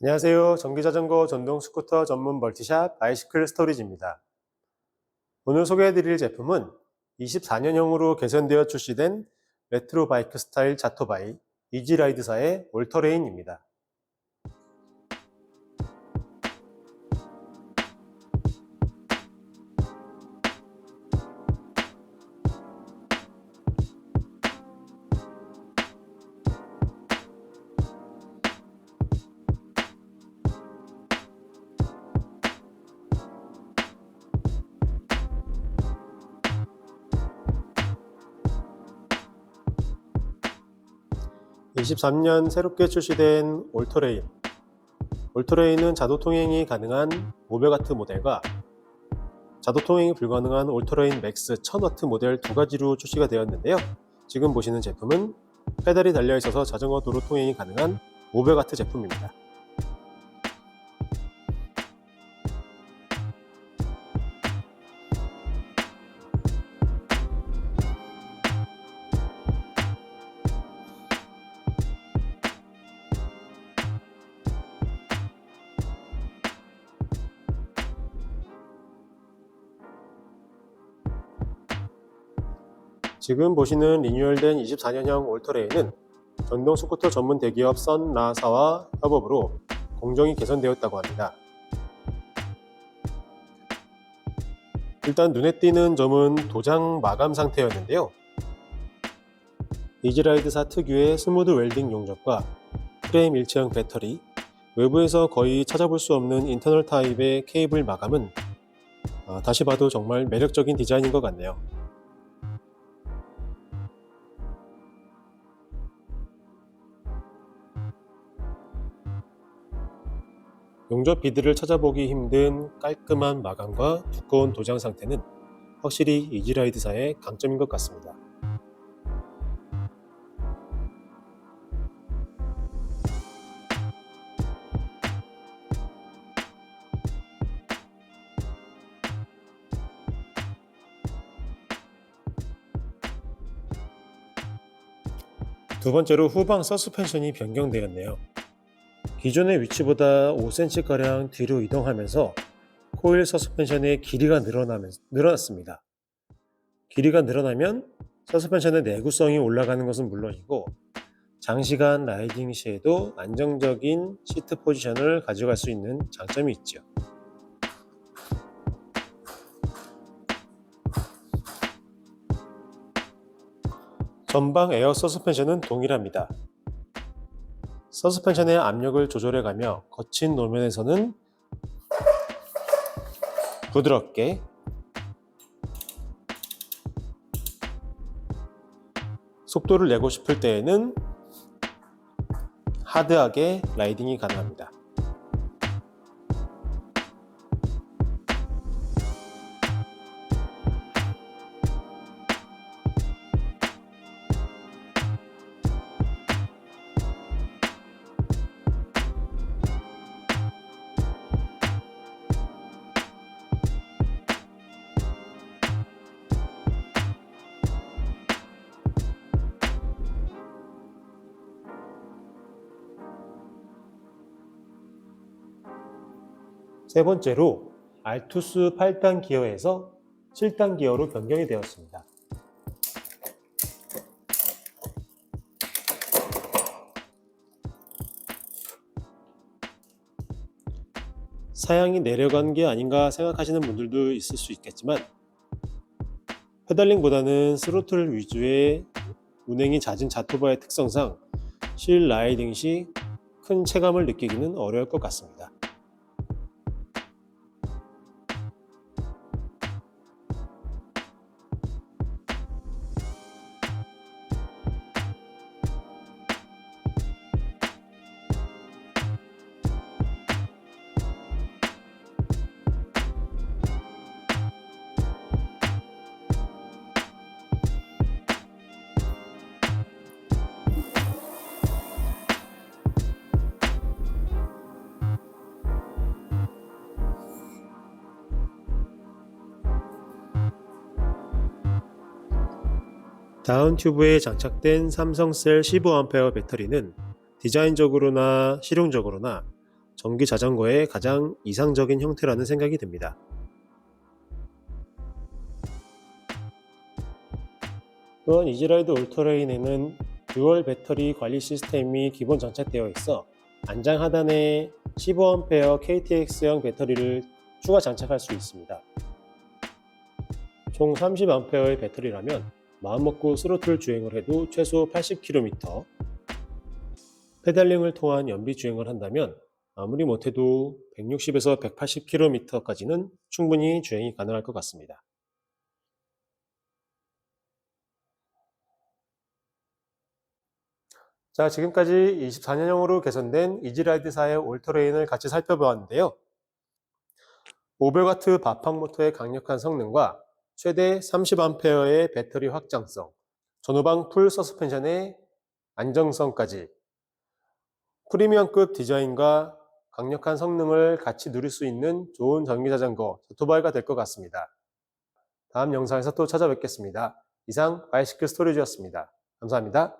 안녕하세요. 전기자전거 전동 스쿠터 전문 멀티샵 바이시클 스토리지입니다. 오늘 소개해드릴 제품은 24년형으로 개선되어 출시된 레트로 바이크 스타일 자토바이 이지라이드사의 올터레인입니다. (23년) 새롭게 출시된 올터레인. 올터레인은 자도 통행이 가능한 500W 모델과 자도 통행이 불가능한 올터레인 맥스 1000W 모델 두 가지로 출시가 되었는데요. 지금 보시는 제품은 페달이 달려 있어서 자전거 도로 통행이 가능한 500W 제품입니다 지금 보시는 리뉴얼된 24년형 올터레인은 전동 스쿠터 전문 대기업 썬라사와 협업으로 공정이 개선되었다고 합니다. 일단 눈에 띄는 점은 도장 마감 상태였는데요. 이지라이드사 특유의 스무드 웰딩 용접과 프레임 일체형 배터리, 외부에서 거의 찾아볼 수 없는 인터널 타입의 케이블 마감은 아, 다시 봐도 정말 매력적인 디자인인 것 같네요. 용접 비드를 찾아보기 힘든 깔끔한 마감과 두꺼운 도장 상태는 확실히 이지라이드사의 강점인 것 같습니다. 두 번째로 후방 서스펜션이 변경되었네요. 기존의 위치보다 5cm가량 뒤로 이동하면서 코일 서스펜션의 길이가 늘어났습니다. 길이가 늘어나면 서스펜션의 내구성이 올라가는 것은 물론이고 장시간 라이딩 시에도 안정적인 시트 포지션을 가져갈 수 있는 장점이 있죠. 전방 에어 서스펜션은 동일합니다. 서스펜션의 압력을 조절해가며 거친 노면에서는 부드럽게 속도를 내고 싶을 때에는 하드하게 라이딩이 가능합니다. 세 번째로 알투스 8단 기어에서 7단 기어로 변경이 되었습니다. 사양이 내려간 게 아닌가 생각하시는 분들도 있을 수 있겠지만 페달링보다는 스로틀 위주의 운행이 잦은 자토바의 특성상 실 라이딩 시 큰 체감을 느끼기는 어려울 것 같습니다. 다운 튜브에 장착된 삼성셀 15A 배터리는 디자인적으로나 실용적으로나 전기 자전거의 가장 이상적인 형태라는 생각이 듭니다. 또한 이지라이드 울트레인에는 듀얼 배터리 관리 시스템이 기본 장착되어 있어 안장 하단에 15A KTX형 배터리를 추가 장착할 수 있습니다. 총 30A의 배터리라면 마음먹고 스로틀 주행을 해도 최소 80km, 페달링을 통한 연비 주행을 한다면 아무리 못해도 160에서 180km까지는 충분히 주행이 가능할 것 같습니다. 자, 지금까지 24년형으로 개선된 이지라이드사의 올터레인을 같이 살펴보았는데요. 500W 바팡 모터의 강력한 성능과 최대 30A의 배터리 확장성, 전후방 풀 서스펜션의 안정성까지 프리미엄급 디자인과 강력한 성능을 같이 누릴 수 있는 좋은 전기자전거 오토바이가 될 것 같습니다. 다음 영상에서 또 찾아뵙겠습니다. 이상 바이시클 스토리지였습니다. 감사합니다.